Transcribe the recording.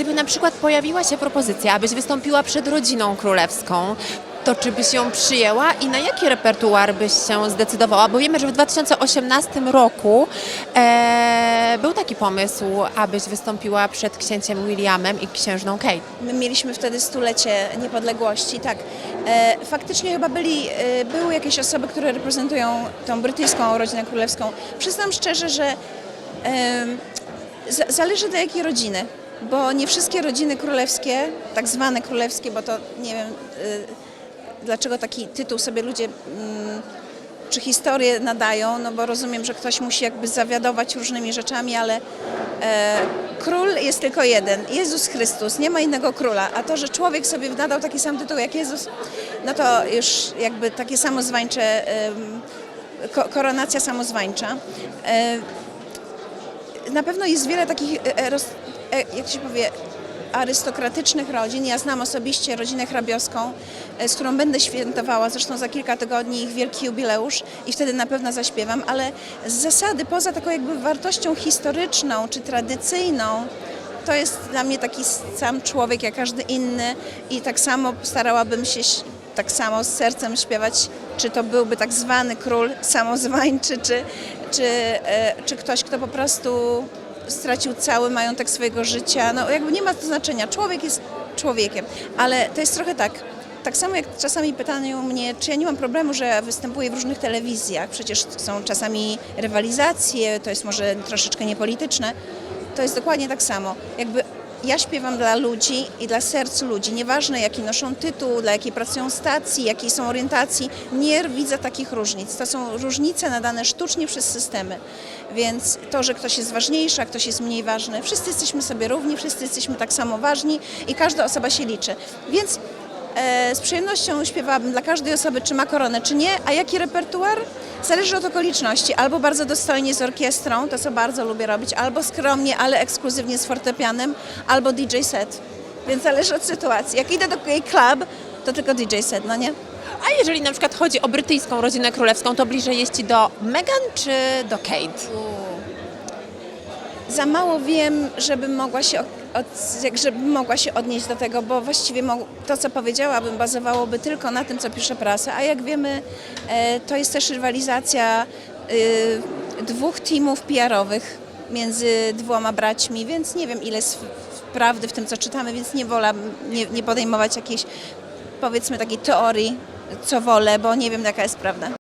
Gdyby na przykład pojawiła się propozycja, abyś wystąpiła przed rodziną królewską, to czy byś ją przyjęła i na jaki repertuar byś się zdecydowała? Bo wiemy, że w 2018 roku e, był taki pomysł, abyś wystąpiła przed księciem Williamem i księżną Kate. My mieliśmy wtedy stulecie niepodległości, tak. E, faktycznie chyba byli, e, były jakieś osoby, które reprezentują tą brytyjską rodzinę królewską. Przyznam szczerze, że e, za, zależy do jakiej rodziny, bo nie wszystkie rodziny królewskie, tak zwane królewskie, bo to nie wiem e, dlaczego taki tytuł sobie ludzie mm, czy historię nadają, no bo rozumiem, że ktoś musi jakby zawiadować różnymi rzeczami, ale e, król jest tylko jeden, Jezus Chrystus, nie ma innego króla, a to, że człowiek sobie nadał taki sam tytuł jak Jezus, no to już jakby takie samozwańcze, em, ko, koronacja samozwańcza. E, na pewno jest wiele takich, e, e, e, jak się powie, arystokratycznych rodzin. Ja znam osobiście rodzinę hrabioską, e, z którą będę świętowała, zresztą za kilka tygodni ich wielki jubileusz i wtedy na pewno zaśpiewam, ale z zasady, poza taką jakby wartością historyczną czy tradycyjną, to jest dla mnie taki sam człowiek jak każdy inny i tak samo starałabym się tak samo z sercem śpiewać, czy to byłby tak zwany król samozwańczy, czy, czy, e, czy ktoś, kto po prostu stracił cały majątek swojego życia. No jakby nie ma to znaczenia. Człowiek jest człowiekiem, ale to jest trochę tak. Tak samo jak czasami pytają mnie, czy ja nie mam problemu, że występuję w różnych telewizjach. Przecież są czasami rywalizacje, to jest może troszeczkę niepolityczne. To jest dokładnie tak samo. Jakby ja śpiewam dla ludzi i dla serc ludzi. Nieważne jaki noszą tytuł, dla jakiej pracują stacji, jakiej są orientacji. Nie widzę takich różnic. To są różnice nadane sztucznie przez systemy. Więc to, że ktoś jest ważniejszy, a ktoś jest mniej ważny, wszyscy jesteśmy sobie równi, wszyscy jesteśmy tak samo ważni i każda osoba się liczy. Więc z przyjemnością śpiewałabym dla każdej osoby, czy ma koronę, czy nie, a jaki repertuar? Zależy od okoliczności. Albo bardzo dostojnie z orkiestrą, to co bardzo lubię robić, albo skromnie, ale ekskluzywnie z fortepianem, albo DJ set. Więc zależy od sytuacji. Jak idę do club, to tylko DJ set, no nie? A jeżeli na przykład chodzi o brytyjską rodzinę królewską, to bliżej jest Ci do Meghan czy do Kate? Za mało wiem, żebym mogła się, od, żebym mogła się odnieść do tego, bo właściwie to, co powiedziałabym, bazowałoby tylko na tym, co pisze prasa. A jak wiemy, e, to jest też rywalizacja y, dwóch teamów PR-owych między dwoma braćmi, więc nie wiem, ile jest prawdy w tym, co czytamy, więc nie wolę nie, nie podejmować jakiejś, powiedzmy, takiej teorii, co wolę, bo nie wiem, jaka jest prawda.